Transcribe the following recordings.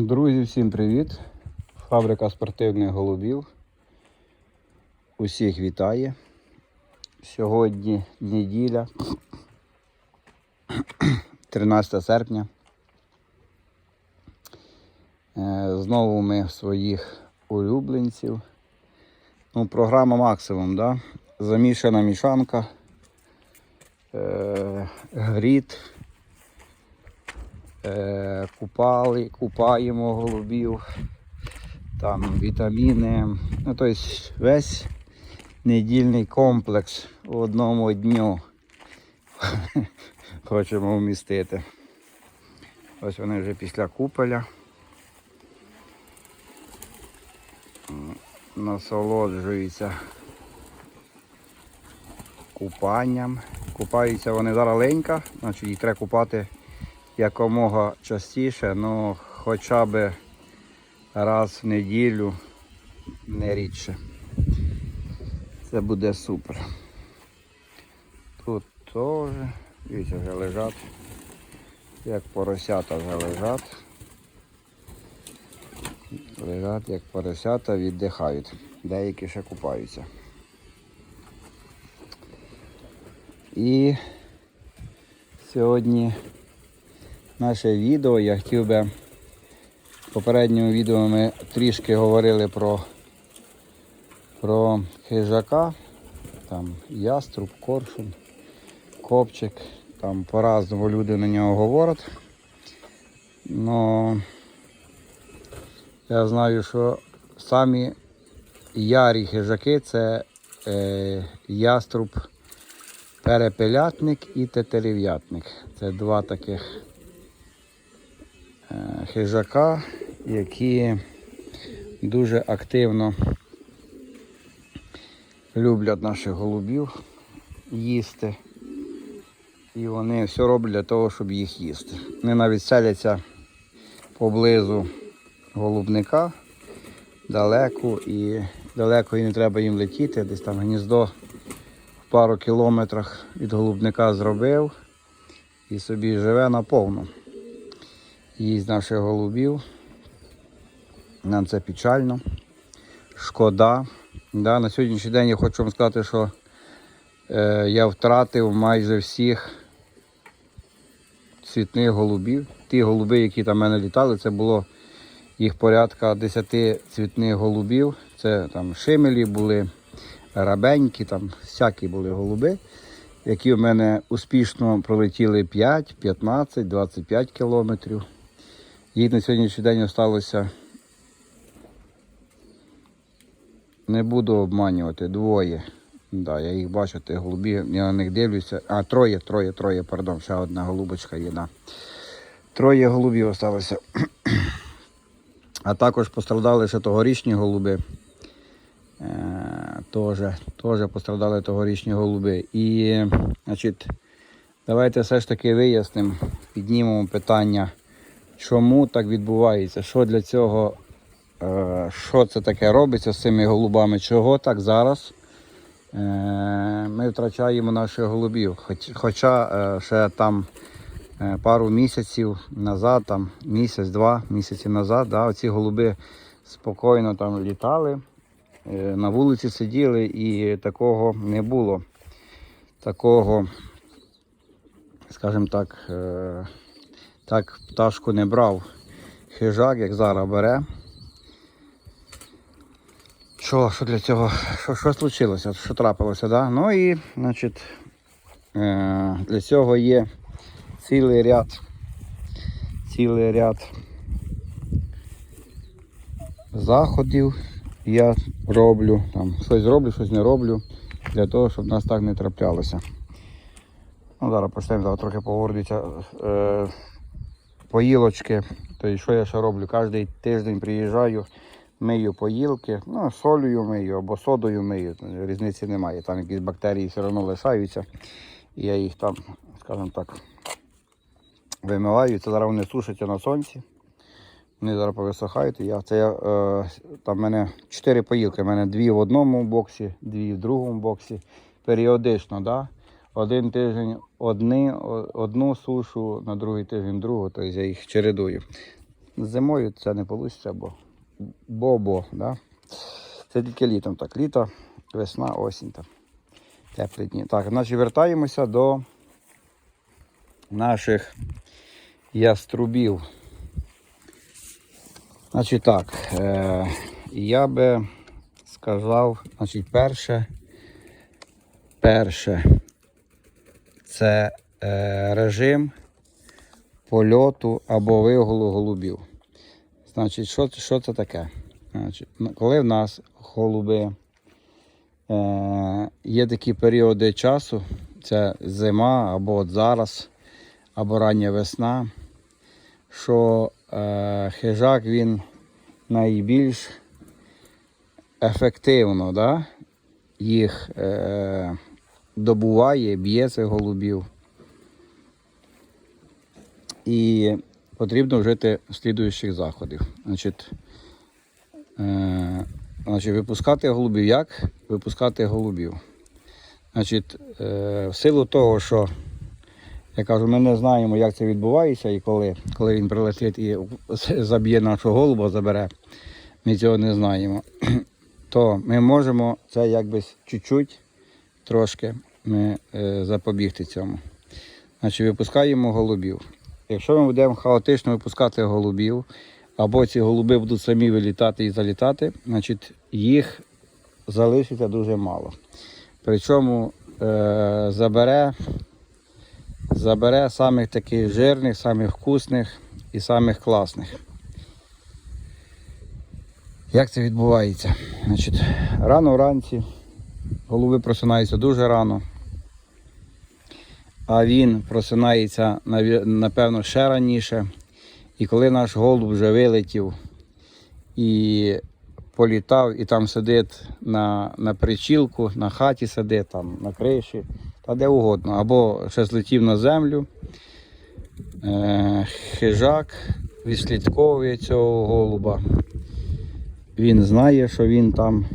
Друзі, всім привіт! Фабрика спортивних голубів. Усіх вітає. Сьогодні неділя, 13 серпня. Е, Знову ми своїх улюбленців. Ну, програма максимум, да? Замішана мішанка, е, гріт. Е, купали, купаємо голубів, там вітаміни. Ну, тобто весь недільний комплекс в одному дню хочемо вмістити. Ось вони вже після купеля. Насолоджуються купанням. Купаються вони зараз ленька, значить їх треба купати якомога частіше, ну хоча б раз в неділю, не рідше. Це буде супер. Тут теж, дивіться, вже лежать, як поросята вже лежать. Лежать як поросята, віддихають. Деякі ще купаються. І сьогодні наше відео. Я хотів би в попередньому відео ми трішки говорили про, про хижака, там яструб, коршун, копчик, там по-разному люди на нього говорять. Но я знаю, що самі ярі хижаки це е, яструб перепелятник і тетерев'ятник. Це два таких хижака, які дуже активно люблять наших голубів їсти. І вони все роблять для того, щоб їх їсти. Вони навіть селяться поблизу голубника далеко і далеко і не треба їм летіти, десь там гніздо в пару кілометрах від голубника зробив і собі живе наповну їсть наших голубів. Нам це печально. Шкода. Да, на сьогоднішній день я хочу вам сказати, що е, я втратив майже всіх цвітних голубів. Ті голуби, які там в мене літали, це було їх порядка 10 цвітних голубів. Це там шимелі були, рабенькі, там всякі були голуби, які в мене успішно пролетіли 5, 15, 25 кілометрів. Їх на сьогоднішній день залишилося, не буду обманювати, двоє. Да, я їх бачу, тих голубів, я на них дивлюся. А, троє, троє, троє, пардон, ще одна голубочка є. Да. Троє голубів залишилося. А також пострадали ще тогорічні голуби. Е, теж пострадали тогорічні голуби. І, значить, давайте все ж таки вияснимо, піднімемо питання чому так відбувається, що для цього, е, що це таке робиться з цими голубами, чого так зараз е, ми втрачаємо наших голубів. Хоч, хоча е, ще там пару місяців назад, там місяць-два місяці назад, да, оці голуби спокійно там літали, на вулиці сиділи і такого не було. Такого, скажімо так, так пташку не брав хижак, як зараз бере. Що, що для цього? Що, що случилося? Що трапилося? Да? Ну і, значить, е, для цього є цілий ряд, цілий ряд заходів я роблю, там щось роблю, щось не роблю, для того, щоб нас так не траплялося. Ну, зараз почнемо зараз трохи поговоритися. Поїлочки. Тобто, що я ще роблю? Кожен тиждень приїжджаю, мию поїлки, ну, солью мию або содою мию. Різниці немає. Там якісь бактерії все одно лишаються. І я їх там, скажімо так, вимиваю. Це зараз вони сушаться на сонці. Вони зараз повисохають. Я, це я, е, там в мене 4 поїлки. У мене дві в одному боксі, дві в другому боксі. Періодично, да? Один тиждень одні, одну сушу, на другий тиждень другу, тобто я їх чередую. зимою це не вийде, бо бо-бо, да? Це тільки літом так. Літо, весна, осінь там. Теплі дні. Так, значить вертаємося до наших яструбів. Значить так, е, я би сказав, значить, перше, перше, це е, режим польоту або вигулу голубів. Значить, що, що це таке? Значить, коли в нас голуби е, є такі періоди часу, це зима або от зараз, або рання весна, що е, хижак він найбільш ефективно да, їх е, добуває, б'є цих голубів. І потрібно вжити слідуючих заходів. Значить, е, значить, випускати голубів як? Випускати голубів. Значить, е, в силу того, що я кажу, ми не знаємо, як це відбувається і коли, коли він прилетить і заб'є нашого голуба, забере, ми цього не знаємо. То ми можемо це якби чуть-чуть трошки ми, е, запобігти цьому. Значить, випускаємо голубів. Якщо ми будемо хаотично випускати голубів, або ці голуби будуть самі вилітати і залітати, значить їх залишиться дуже мало. Причому е, забере, забере самих таких жирних, самих вкусних і самих класних. Як це відбувається? Значить, рано вранці голуби просинаються дуже рано. А він просинається напевно ще раніше. І коли наш голуб вже вилетів і політав, і там сидить на, на причілку, на хаті сидить, там, на криші, та де угодно. Або ще злетів на землю. Е, хижак відслідковує цього голуба. Він знає, що він там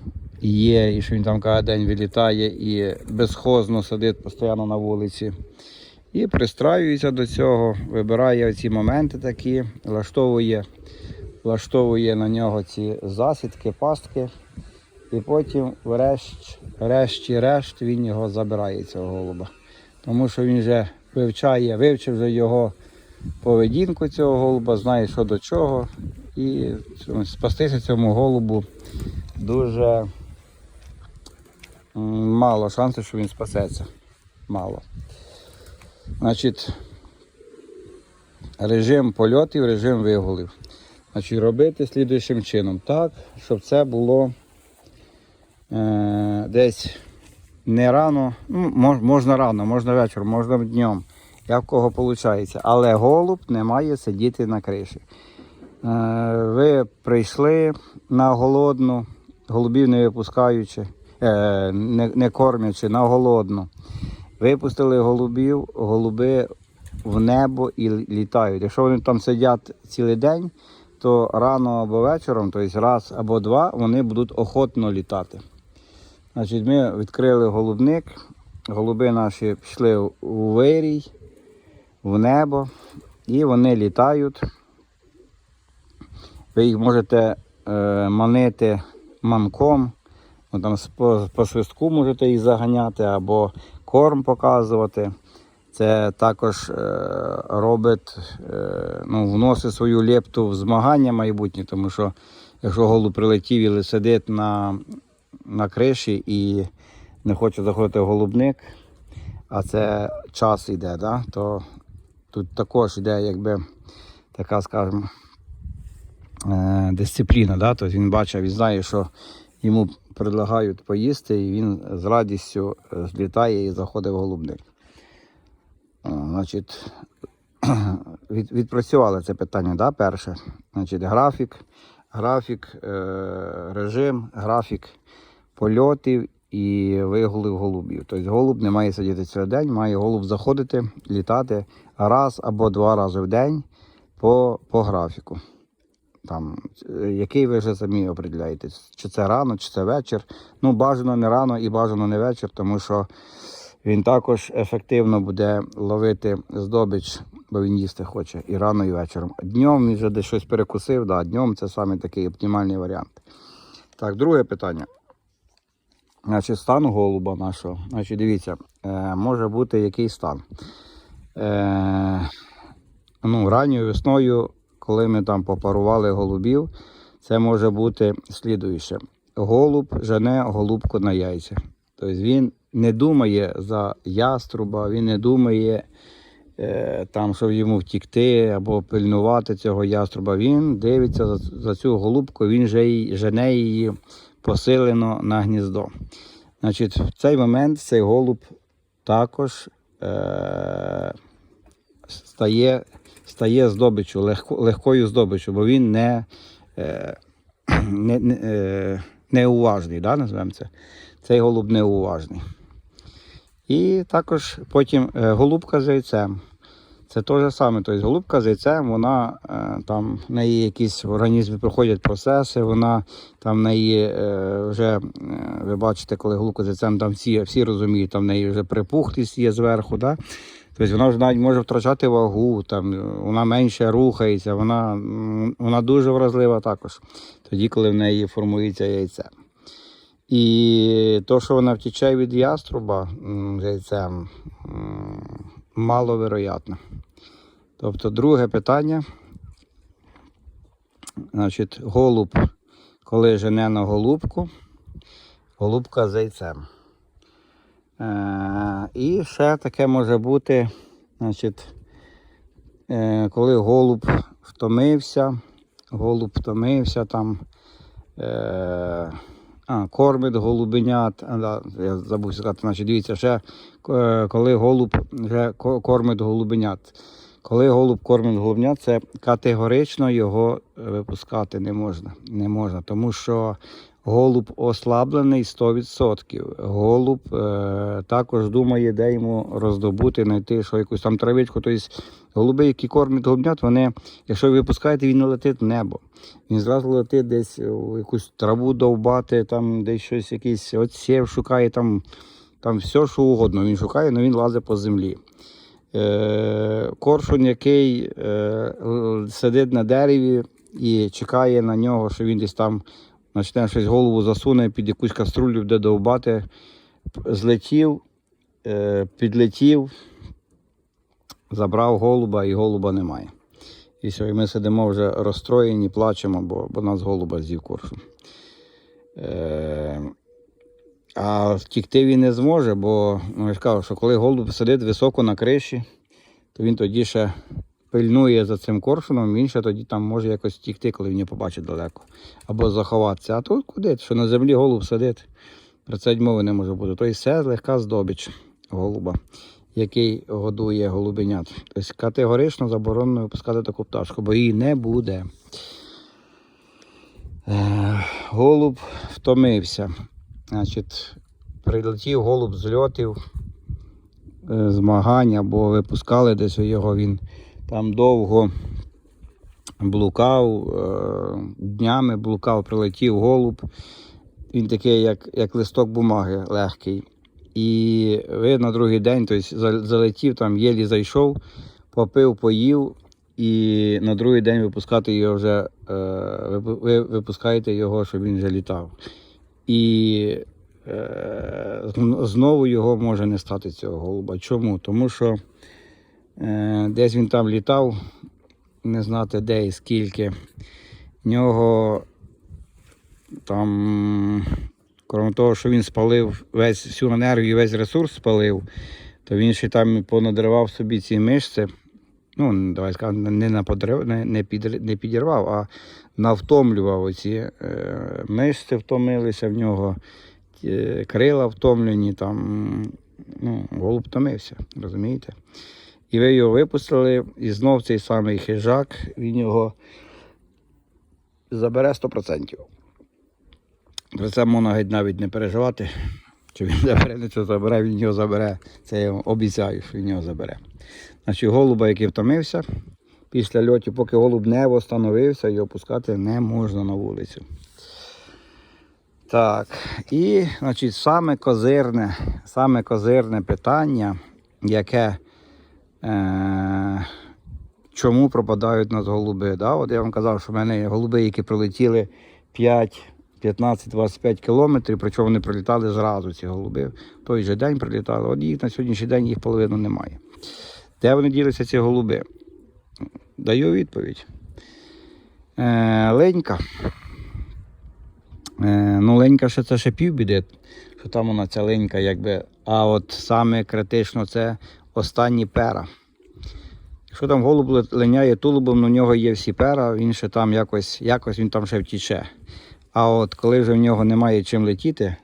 є, і що він там кожен день вилітає і безхозно сидить постійно на вулиці. І пристраюється до цього, вибирає ці моменти такі, влаштовує, влаштовує на нього ці засідки, пастки. І потім, врешті, врешті-решт, він його забирає, цього голуба. Тому що він вже вивчає, вивчив вже його поведінку цього голуба, знає, що до чого. І спастися цьому голубу дуже мало шансів, що він спасеться. Мало. Значить, режим польотів, режим вигулів. Значить, робити слідуючим чином. Так, щоб це було е, десь не рано, ну, мож, можна рано, можна вечором, можна днем, як в кого виходить. Але голуб не має сидіти на криші. Е, ви прийшли на голодну, голубів не випускаючи, не, не кормячи на голодну. Випустили голубів, голуби в небо і літають. Якщо вони там сидять цілий день, то рано або вечором, тобто раз або два, вони будуть охотно літати. Значить, ми відкрили голубник, голуби наші пішли у вирій, в небо, і вони літають. Ви їх можете е, манити манком, ну, там по, по свистку можете їх заганяти або корм показувати. Це також е, робить, е, ну, вносить свою лепту в змагання майбутнє, тому що якщо голуб прилетів і сидить на, на криші і не хоче заходити в голубник, а це час йде, да, то тут також йде якби така, скажімо, е, дисципліна. Да? Тобто він бачить, він знає, що йому предлагають поїсти, і він з радістю е, злітає і заходить в голубник. Значить, від, відпрацювали це питання, да, перше. Значить, графік, графік, е, режим, графік польотів і вигулів голубів. Тобто голуб не має сидіти цілий день, має голуб заходити, літати раз або два рази в день по, по графіку. Там, е, який ви вже самі определяєте, чи це рано, чи це вечір. Ну, бажано не рано і бажано не вечір, тому що він також ефективно буде ловити здобич бо він їсти хоче і рано, і вечором. Днем він вже десь щось перекусив, да, днем це саме такий оптимальний варіант. Так, друге питання. Значить, стан голуба нашого. Значить, дивіться, е, може бути який стан. Е, ну, ранньою весною, коли ми там попарували голубів, це може бути слідуюче. Голуб жене голубку на яйця. Тобто він не думає за яструба, він не думає е, там, щоб йому втікти або пильнувати цього яструба. Він дивиться за, цю голубку, він же й- жене її посилено на гніздо. Значить, в цей момент цей голуб також е, стає, стає здобиччю, легко, легкою здобиччю, бо він не, е, не, не, е, неуважний, да, називаємо це. Цей голуб неуважний. І також потім е, голубка з яйцем. Це те ж саме. Тобто голубка з яйцем, вона е, там в неї якісь в організмі проходять процеси, вона там в неї е, вже, ви бачите, коли голубка з яйцем, там всі, всі розуміють, там в неї вже припухлість є зверху. Да? Тобто вона вже навіть може втрачати вагу, там, вона менше рухається, вона, вона дуже вразлива також, тоді, коли в неї формується яйце. І то, що вона втіче від яструба яйцем, маловероятно. Тобто, друге питання. Значить, голуб, коли жене на голубку, голубка з яйцем. Е, і ще таке може бути, значить, е, коли голуб втомився, голуб втомився там. Е, а, кормить голубенят. Я забув сказати, значить, дивіться, ще коли голуб вже кормить голубенят. Коли голуб кормить голубенят, це категорично його випускати не можна. Не можна, тому що голуб ослаблений 100%. Голуб е, також думає, де йому роздобути, знайти що якусь там травичку. Тобто голуби, які кормять голубнят, вони, якщо ви випускаєте, він не летить в небо. Він зразу летить десь у якусь траву довбати, там десь щось якийсь отсів шукає, там, там все, що угодно. Він шукає, але він лазить по землі. Е, коршун, який е, сидить на дереві і чекає на нього, що він десь там почне щось голову засуне під якусь каструлю, де довбати, злетів, е, підлетів, забрав голуба і голуба немає. І і ми сидимо вже розстроєні, плачемо, бо, бо нас голуба з'їв коршун. Е, а втікти він не зможе, бо ну, я ж кажу, що коли голуб сидить високо на криші, то він тоді ще пильнує за цим коршуном, він ще тоді там може якось втікти, коли він його побачить далеко. Або заховатися. А тут куди? Що на землі голуб сидить, про це мови не може бути. Тобто все легка здобич голуба, який годує голубенят. Тобто категорично заборонено випускати таку пташку, бо її не буде. Е, Голуб втомився. Значить, прилетів голуб з льотів, е, змагань або випускали десь його, він там довго блукав, е, днями блукав, прилетів голуб. Він такий, як, як листок бумаги легкий. І ви на другий день тобто, залетів, там єлі зайшов, попив, поїв, і на другий день випускати його вже, е, ви, ви випускаєте його, щоб він вже літав. І е, знову його може не стати цього голуба. Чому? Тому що десь він там літав, не знати де і скільки. В нього там, крім того, що він спалив весь всю енергію, весь ресурс спалив, то він ще там понадривав собі ці мишці. Ну, давай скажемо, не, наподрив, не, не, підр- не підірвав, а навтомлював оці е, мишці втомилися в нього, ті крила втомлені, там, ну, голуб втомився, розумієте? І ви його випустили, і знов цей самий хижак, він його забере 100%. Про це можна навіть не переживати. Чи він забере, не що забере, він його забере. Це я обіцяю, що він його забере. Значить, голуба, який втомився, після льотів, поки голуб не встановився, його пускати не можна на вулицю. Так, і значить, саме козирне, саме козирне питання, яке е, чому пропадають у нас голуби. Да? От я вам казав, що в мене є голуби, які прилетіли 5, 15, 25 кілометрів, причому вони прилітали зразу, ці голуби. В той же день прилітали. От їх на сьогоднішній день їх половину немає. Де вони ділися, ці голуби? Даю відповідь. Е, ленька. Е, ну, ленька ще це ще півбіди, що там вона ця ленька, якби. А от саме критично це останні пера. Якщо там голуб линяє тулубом, ну, у нього є всі пера, він ще там якось, якось він там ще втіче. А от коли вже в нього немає чим летіти,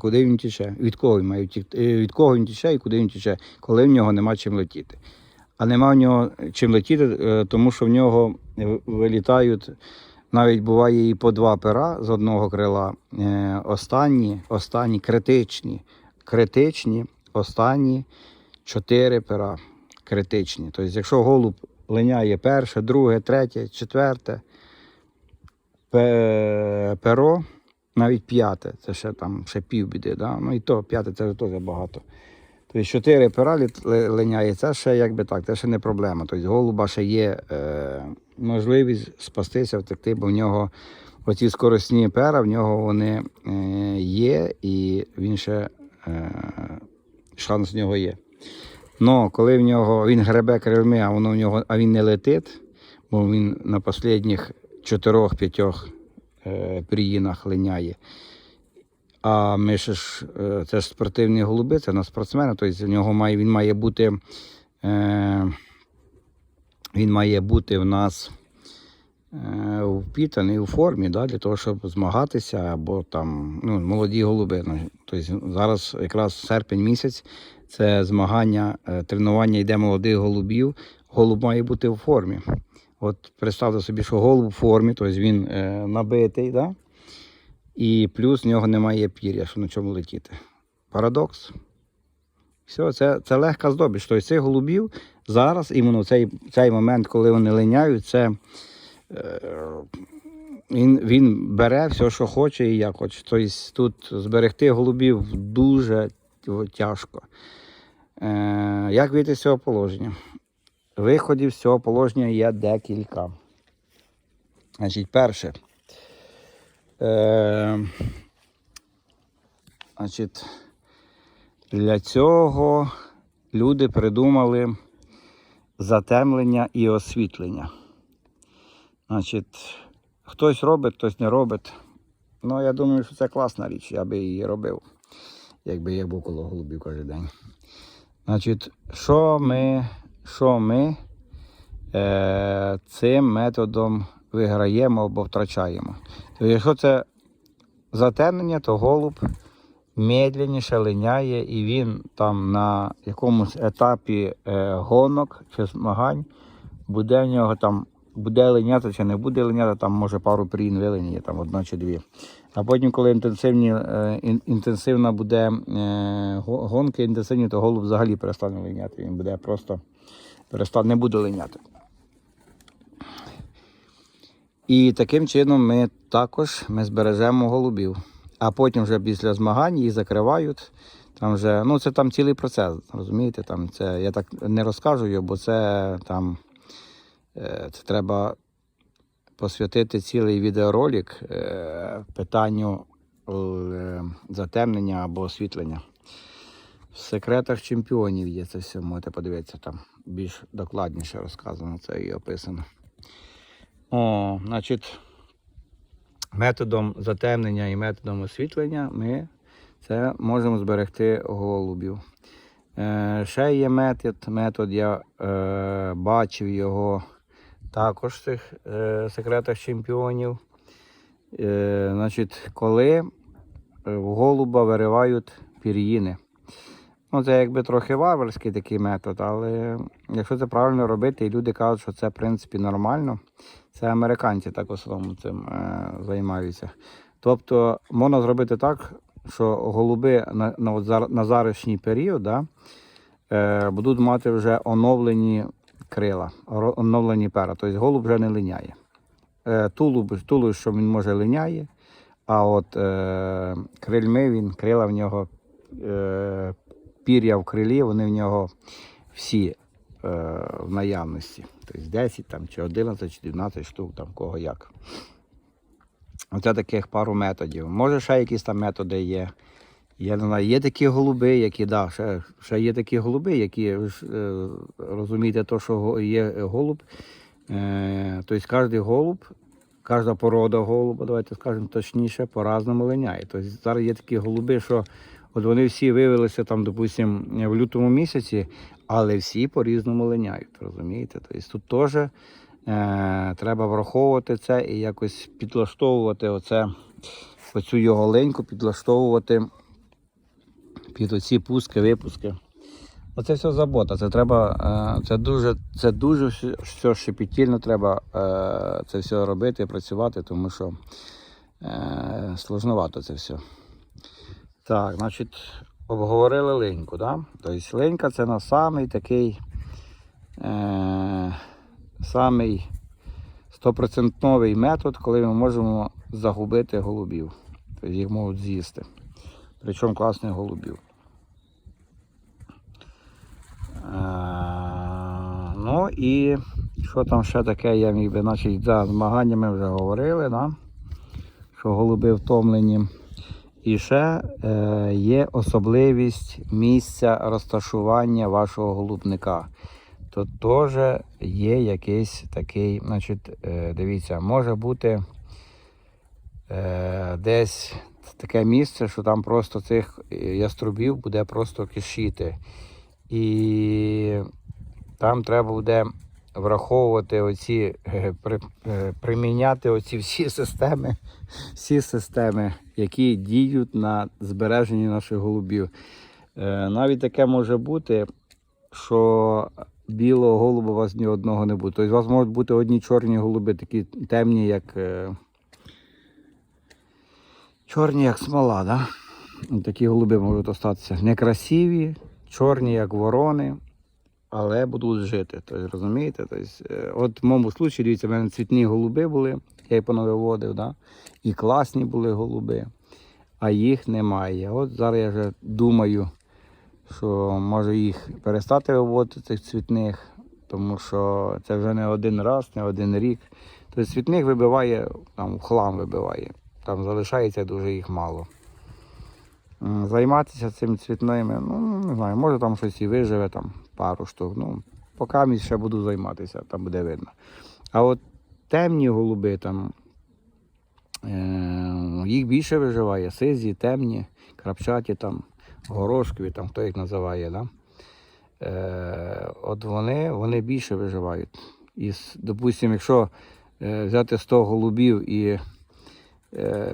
куди він тіче? Від кого він має втікти? Е, Від кого він тіче і куди він тіче, коли в нього немає чим летіти. А нема в нього чим летіти, е, тому що в нього вилітають, навіть буває і по два пера з одного крила. Е, Останні, останні критичні, критичні, останні чотири пера критичні. Тобто, якщо голуб линяє перше, друге, третє, четверте перо, навіть п'яте, це ще там ще півбіди, да? ну і то п'яте це теж багато. Тобто чотири пера линяє, це ще якби так, це ще не проблема. Тобто голуба ще є е, можливість спастися, втекти, бо в нього оці скоростні пера, в нього вони е, є, і він ще е, шанс в нього є. Но коли в нього він гребе крильми, а воно в нього, а він не летить, бо він на останніх чотирьох-п'ятьох е, пріїнах линяє. А ми ж, е, це ж спортивні голуби, це на спортсмена, тобто нього має, він має бути. Е, він має бути в нас е, впітаний у формі, да, для того, щоб змагатися, або там ну, молоді голуби. Ну, тобто зараз якраз серпень місяць це змагання, е, тренування йде молодих голубів. Голуб має бути в формі. От представте собі, що голуб в формі, тобто він е, набитий, да? і плюс в нього немає пір'я, що на чому летіти. Парадокс. Все, це, це легка здобич. Тобто цих голубів зараз, іменно цей, цей момент, коли вони линяють, це е, він, він бере все, що хоче і як хоче. Тобто тут зберегти голубів дуже тяжко. Е, як вийти з цього положення? Виходів з цього положення є декілька. Значить, перше. Е, значить, для цього люди придумали затемлення і освітлення. Значить, хтось робить, хтось не робить. Ну, я думаю, що це класна річ, я би її робив, якби я був коло голубів кожен день. Значить, що ми, що ми е, цим методом виграємо або втрачаємо? То якщо це затемнення, то голуб медленніше линяє, і він там на якомусь етапі е, гонок чи змагань буде в нього там. Буде линяти чи не буде линяти, там може пару прін вилиняє, там одна чи дві. А потім, коли інтенсивні, е, інтенсивна буде е, го- гонки інтенсивні, то голуб взагалі перестане линяти. Він буде просто перестане, не буде линяти. І таким чином ми також ми збережемо голубів. А потім вже після змагань їх закривають. Там вже, ну це там цілий процес, розумієте? Там це, я так не розкажу бо це там е, це треба посвятити цілий відеоролик е, питанню е, затемнення або освітлення. В секретах чемпіонів є це все, можете подивитися там. Більш докладніше розказано це і описано. О, значить, методом затемнення і методом освітлення ми це можемо зберегти голубів. Е, ще є метод, метод я е, бачив його також в цих е, секретах чемпіонів. Е, значить, коли е, в голуба виривають пір'їни. Ну, це якби трохи варварський такий метод, але якщо це правильно робити, і люди кажуть, що це в принципі нормально, це американці так в основному цим е, займаються. Тобто можна зробити так, що голуби на, на, на зарішній період да, е, будуть мати вже оновлені крила, оновлені пера. Тобто голуб вже не линяє. Е, тулуб, тулуб, що він може линяє, а от е, крильми він, крила в нього, е, пір'я в крилі, вони в нього всі е, в наявності. Тобто 10 там, чи 11, чи 12 штук, там кого як. Оце таких пару методів. Може, ще якісь там методи є. Я не знаю, є такі голуби, які, да, ще, ще є такі голуби, які ж, е, розумієте, то, що є голуб. Е, тобто кожен голуб, кожна порода голуба, давайте скажемо точніше, по-разному линяє. Тобто зараз є такі голуби, що от вони всі виявилися там, допустимо, в лютому місяці, але всі по-різному линяють, розумієте? Тобто тут теж е, треба враховувати це і якось підлаштовувати оце, оцю його леньку, підлаштовувати під оці пуски, випуски. Оце все забота. Це треба, е, це дуже, це дуже все- все треба е, це все робити, працювати, тому що е, сложновато це все. Так, значить, обговорили линьку, да? Тобто линька це на самий такий е, самий стопроцентновий метод, коли ми можемо загубити голубів. Тобто їх можуть з'їсти. Причому класних голубів. Е, ну і що там ще таке, я міг би, значить, за змаганнями вже говорили, да? що голуби втомлені. І ще е, є особливість місця розташування вашого голубника. Тут теж є якийсь такий, значить, е, дивіться, може бути е, десь таке місце, що там просто цих е, яструбів буде просто кишіти. І там треба буде враховувати оці, е, при, е, приміняти оці всі системи, всі системи, які діють на збереженні наших голубів. Навіть таке може бути, що білого голуба у вас ні одного не буде. Тобто у вас можуть бути одні чорні голуби, такі темні, як. Чорні, як смола, да? Такі голуби можуть остатися некрасиві, чорні, як ворони, але будуть жити. Тобто, розумієте? Тобто, е, от в моєму випадку, дивіться, в мене цвітні голуби були, я їх понавиводив, да? і класні були голуби, а їх немає. От зараз я вже думаю, що може їх перестати виводити цих цвітних, тому що це вже не один раз, не один рік. Тобто цвітних вибиває, там хлам вибиває. Там залишається дуже їх мало. Займатися цим цвітними, ну не знаю, може там щось і виживе, там пару штук. Ну, поки ще буду займатися, там буде видно. А от темні голуби там, е- їх більше виживає. Сизі, темні, крапчаті, там, горошкові, там, хто їх називає. Да? Е- от вони, вони більше виживають. І, допустимо, якщо е, взяти 100 голубів і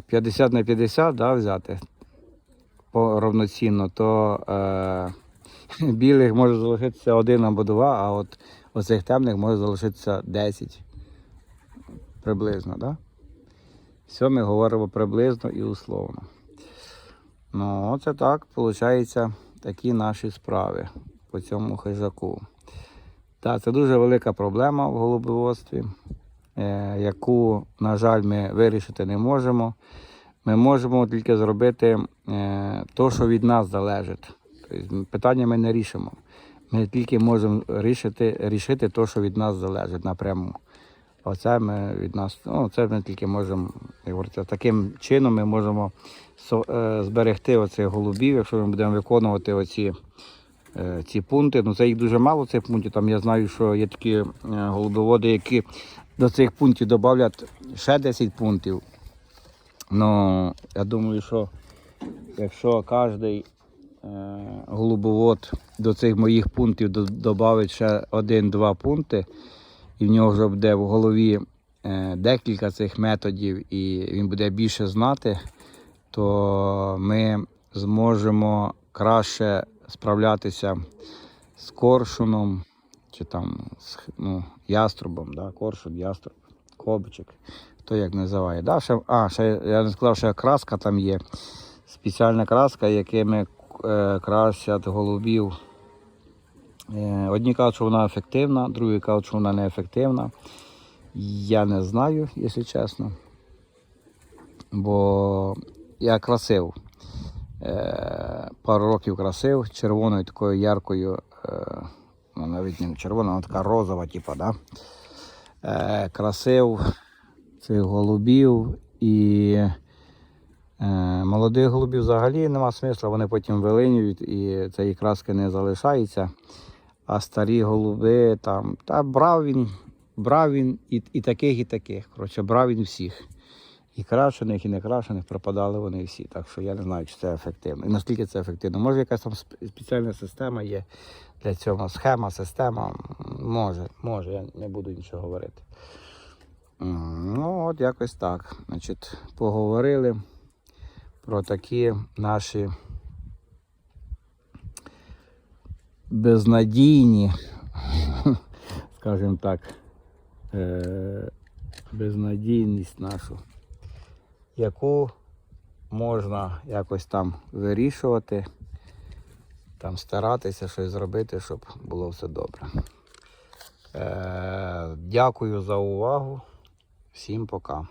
50 на 50 да, взяти по, равноцінно, то е, білих може залишитися один або два, а от оцих темних може залишитися 10 приблизно. Да? Все ми говоримо приблизно і условно. Ну, оце так, виходить, такі наші справи по цьому хижаку. Так, це дуже велика проблема в голубоводстві, е, яку, на жаль, ми вирішити не можемо. Ми можемо тільки зробити е, те, що від нас залежить. Тобто, питання ми не рішимо. Ми тільки можемо рішити, рішити те, що від нас залежить напряму. Оце ми від нас, ну, це ми тільки можемо, як говориться, таким чином ми можемо е, зберегти оцих голубів, якщо ми будемо виконувати оці е, ці пункти. Ну це їх дуже мало цих пунктів. Там я знаю, що є такі е, голубоводи, які до цих пунктів додають ще 10 пунктів. Ну, я думаю, що якщо кожен голубовод до цих моїх пунктів додає ще один-два пункти, і в нього вже буде в голові е, декілька цих методів, і він буде більше знати, то ми зможемо краще справлятися з коршуном чи там ну, яструбом, да? коршун, яструб, кобчик, хто як називає. Да? Ще, а, ще я не сказав, що краска там є. Спеціальна краска, якими е, красять голубів. Е, одні кажуть, що вона ефективна, другі кажуть, що вона не ефективна. Я не знаю, якщо чесно. Бо я красив. Е, пару років красив червоною такою яркою е, ну, навіть не червона, вона така розова, типа, да? е, красив цих голубів і е, молодих голубів взагалі нема смисла, вони потім вилинюють і цієї краски не залишається. А старі голуби там, та брав він, брав він і, і таких, і таких. Коротше, брав він всіх. І крашених, і не крашених пропадали вони всі. Так що я не знаю, чи це ефективно. І наскільки це ефективно. Може, якась там спеціальна система є для цього. Схема, система. Може, може, я не буду нічого говорити. Ну, от якось так. Значить, поговорили про такі наші безнадійні, скажімо так, е- безнадійність нашу, яку можна якось там вирішувати, там старатися щось зробити, щоб було все добре. Е- дякую за увагу. Всім пока.